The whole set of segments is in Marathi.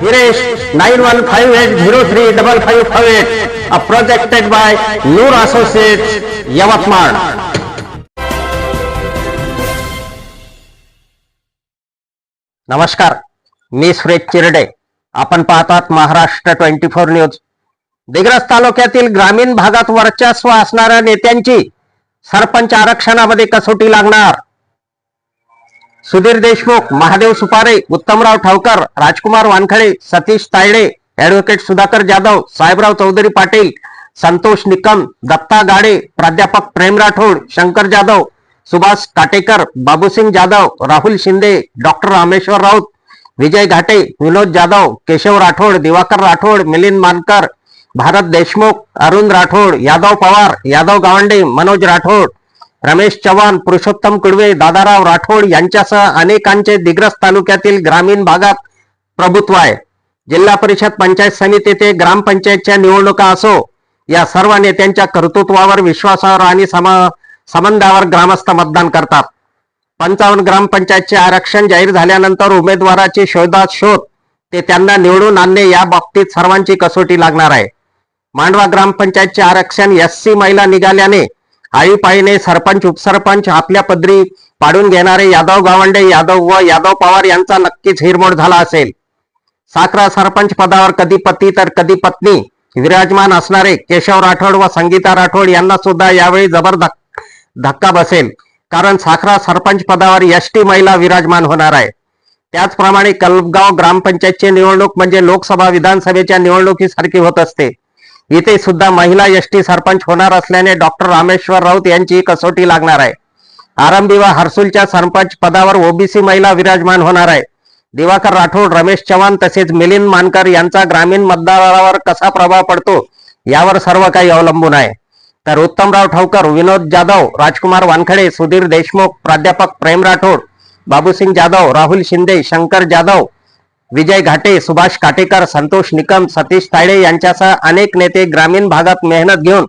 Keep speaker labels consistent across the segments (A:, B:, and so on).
A: Hiresh nine one five eight zero three double five eight by Noor Yavatmal नमस्कार मी सुरेश चिरडे. आपण पाहतात Maharashtra twenty four news. Digras तालुक्यातील ग्रामीण भागात वर्चस्व असणाऱ्या नेत्यांची सरपंच आरक्षणामध्ये कसोटी लागणार? सुधीर देशमुख, महादेव सुपारे, उत्तमराव ठावकर राजकुमार वानखडे, सतीश तायडे ऍडव्होकेट सुधाकर जाधव, साहेबराव चौधरी पाटील, संतोष निकम, दत्ता गाडे, प्राध्यापक प्रेम राठोड, शंकर जाधव, सुभाष काटेकर, बाबूसिंग जाधव, राहुल शिंदे, डॉक्टर रामेश्वर राऊत, विजय घाटे, विनोद जाधव, केशव राठोड, दिवाकर राठोड, मिलिंद मानकर, भारत देशमुख, अरुण राठोड, यादव पवार, यादव गावंडे, मनोज राठोड रमेश चव्हाण पुरुषोत्तम कुडवे दादाराव राठोड यांच्यासह अनेकांचे दिग्रस तालुक्यातील ग्रामीण भागात प्रभुत्व आहे. जिल्हा परिषद पंचायत समिती ते ग्रामपंचायतच्या निवडणुका असो या सर्व नेत्यांच्या कर्तृत्वावर विश्वासावर आणि सम संबंधावर ग्रामस्थ मतदान करतात. पंचावन्न ग्रामपंचायतचे आरक्षण जाहीर झाल्यानंतर उमेदवाराची शोधात शोध ते त्यांना निवडून आणणे या बाबतीत सर्वांची कसोटी लागणार आहे. मांडवा ग्रामपंचायतचे आरक्षण एस सी महिला निघाल्याने आळीपाळीने सरपंच उपसरपंच आपल्या पदरी पाडून घेणारे यादव गावंडे यादव व यादव पवार यांचा नक्कीच हिरमोड झाला असेल. साखरा सरपंच पदावर कधी पती तर कधी पत्नी विराजमान असणारे केशव राठोड व संगीता राठोड यांना सुद्धा यावेळी जबर धक्का बसेल. कारण साखरा सरपंच पदावर एस टी महिला विराजमान होणार आहे. त्याचप्रमाणे कलबगाव ग्रामपंचायतची निवडणूक म्हणजे लोकसभा विधानसभेच्या निवडणुकीसारखी होत असते. इथे सुद्धा महिला एस टी सरपंच होणार असल्याने डॉक्टर रामेश्वर राऊत यांची कसोटी लागणार आहे. आरंभी व हर्सुलच्या सरपंच पदावर ओबीसी महिला विराजमान होणार आहे. दिवाकर राठोड रमेश चव्हाण तसेच मिलिंद मानकर यांचा ग्रामीण मतदारावर कसा प्रभाव पडतो यावर सर्व काही अवलंबून आहे. तर उत्तमराव ठावकर विनोद जाधव राजकुमार वानखडे सुधीर देशमुख प्राध्यापक प्रेम राठोड बाबूसिंग जाधव राहुल शिंदे शंकर जाधव विजय घाटे सुभाष काटेकर संतोष निकम सतीश तायडे यांच्यासह अनेक नेते ग्रामीण भागात मेहनत घेऊन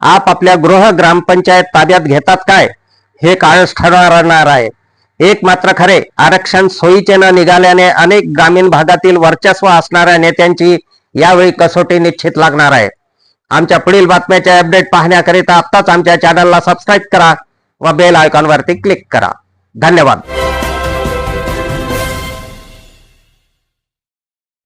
A: आपापल्या गृह ग्रामपंचायत ताब्यात घेतात काय? हे काळच ठरणार आहे. एक मात्र खरे आरक्षण सोयीचे न निघाल्याने अनेक ग्रामीण भागातील वर्चस्व असणाऱ्या नेत्यांची यावेळी कसोटी निश्चित लागणार आहे. आमच्या पुढील बातम्याचे अपडेट पाहण्याकरिता आत्ताच आमच्या चॅनलला सबस्क्राईब करा व बेल आयकॉनवरती क्लिक करा. धन्यवाद.